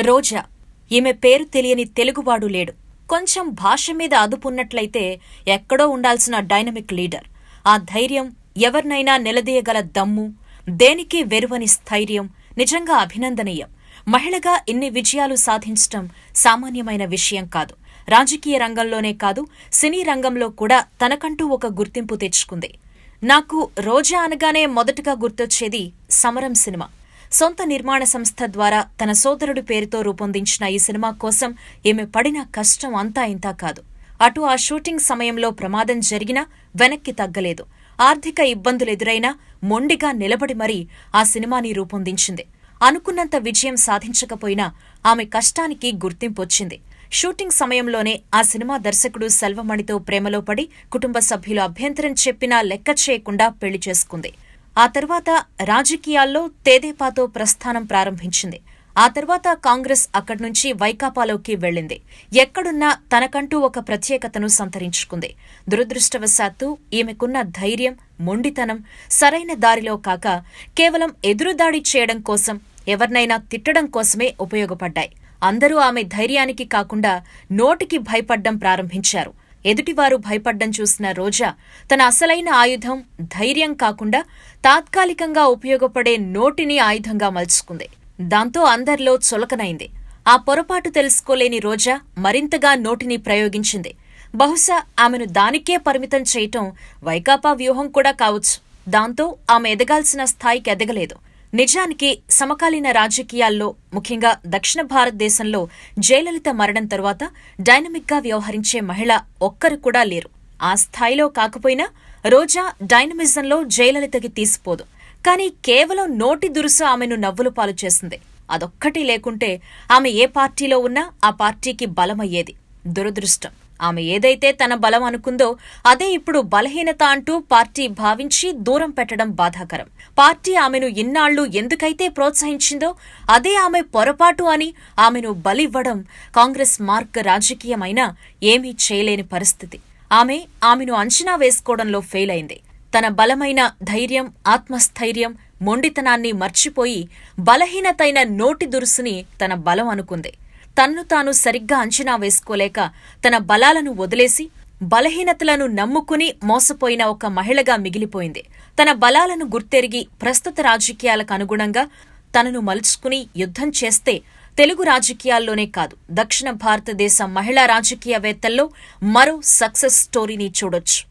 రోజా. ఈమె పేరు తెలియని తెలుగువాడు లేడు. కొంచెం భాష మీద అదుపున్నట్లయితే ఎక్కడో ఉండాల్సిన డైనమిక్ లీడర్. ఆ ధైర్యం ఎవరినైనా నిలదీయగల దమ్ము దేనికి వెరువని స్థైర్యం నిజంగా అభినందనీయం. మహిళగా ఇన్ని విజయాలు సాధించటం సామాన్యమైన విషయం కాదు. రాజకీయ రంగంలోనే కాదు సినీ రంగంలో కూడా తనకంటూ ఒక గుర్తింపు తెచ్చుకుంది. నాకు రోజా అనగానే మొదటగా గుర్తొచ్చేది సమరం సినిమా. సొంత నిర్మాణ సంస్థ ద్వారా తన సోదరుడి పేరుతో రూపొందించిన ఈ సినిమా కోసం ఈమె పడిన కష్టం అంతా ఇంతా కాదు. అటు ఆ షూటింగ్ సమయంలో ప్రమాదం జరిగినా వెనక్కి తగ్గలేదు. ఆర్థిక ఇబ్బందులు ఎదురైనా మొండిగా నిలబడి మరీ ఆ సినిమాని రూపొందించింది. అనుకున్నంత విజయం సాధించకపోయినా ఆమె కష్టానికి గుర్తింపొచ్చింది షూటింగ్ సమయంలోనే ఆ సినిమా దర్శకుడు సెల్వమణితో ప్రేమలో పడి కుటుంబ సభ్యులు అభ్యంతరం చెప్పినా లెక్క చేయకుండా పెళ్ళి చేసుకుంది. ఆ తర్వాత రాజకీయాల్లో తేదేపాతో ప్రస్థానం ప్రారంభించింది. ఆ తర్వాత కాంగ్రెస్ అక్కడి నుంచి వైకాపాలోకి వెళ్ళింది. ఎక్కడున్నా తనకంటూ ఒక ప్రత్యేకతను సంతరించుకుంది. దురదృష్టవశాత్తు ఈమెకున్న ధైర్యం మొండితనం సరైన దారిలో కాక కేవలం ఎదురుదాడి చేయడం కోసం ఎవరినైనా తిట్టడం కోసమే ఉపయోగపడ్డాయి. అందరూ ఆమె ధైర్యానికి కాకుండా నోటికి భయపడ్డం ప్రారంభించారు. ఎదుటివారు భయపడ్డం చూసిన రోజా తన అసలైన ఆయుధం ధైర్యం కాకుండా తాత్కాలికంగా ఉపయోగపడే నోటిని ఆయుధంగా మలుచుకుంది. దాంతో అందరిలో చులకనైంది. ఆ పొరపాటు తెలుసుకోలేని రోజా మరింతగా నోటిని ప్రయోగించింది. బహుశా ఆమెను దానికే పరిమితం చేయటం వైకాపా వ్యూహం కూడా కావచ్చు. దాంతో ఆమె ఎదగాల్సిన స్థాయికి ఎదగలేదు. నిజానికి సమకాలీన రాజకీయాల్లో ముఖ్యంగా దక్షిణ భారతదేశంలో జయలలిత మరణం తరువాత డైనమిక్గా వ్యవహరించే మహిళ ఒక్కరు కూడా లేరు. ఆ స్థాయిలో కాకపోయినా రోజా డైనమిజంలో జయలలితకి తీసిపోదు. కానీ కేవలం నోటి దురుసు ఆమెను నవ్వులు పాలు చేసింది. అదొక్కటి లేకుంటే ఆమె ఏ పార్టీలో ఉన్నా ఆ పార్టీకి బలమయ్యేది. దురదృష్టం. ఆమె ఏదైతే తన బలం అనుకుందో అదే ఇప్పుడు బలహీనత అంటూ పార్టీ భావించి దూరం పెట్టడం బాధాకరం. పార్టీ ఆమెను ఇన్నాళ్ళు ఎందుకైతే ప్రోత్సహించిందో అదే ఆమె పొరపాటు అని ఆమెను బలివ్వడం కాంగ్రెస్ మార్క్ రాజకీయమైనా ఏమీ చేయలేని పరిస్థితి. ఆమె ఆమెను అంచనా వేసుకోవడంలో ఫెయిల్ అయింది. తన బలమైన ధైర్యం ఆత్మస్థైర్యం మొండితనాన్ని మర్చిపోయి బలహీనతైన నోటి దురుసుని తన బలం అనుకుంది. తన్ను తాను సరిగ్గా అంచనా వేసుకోలేక తన బలాలను వదిలేసి బలహీనతలను నమ్ముకుని మోసపోయిన ఒక మహిళగా మిగిలిపోయింది. తన బలాలను గుర్తెరిగి ప్రస్తుత రాజకీయాలకు అనుగుణంగా తనను మలుచుకుని యుద్ధం చేస్తే తెలుగు రాజకీయాల్లోనే కాదు దక్షిణ భారతదేశ మహిళా రాజకీయవేత్తల్లో మరో సక్సెస్ స్టోరీని చూడొచ్చు.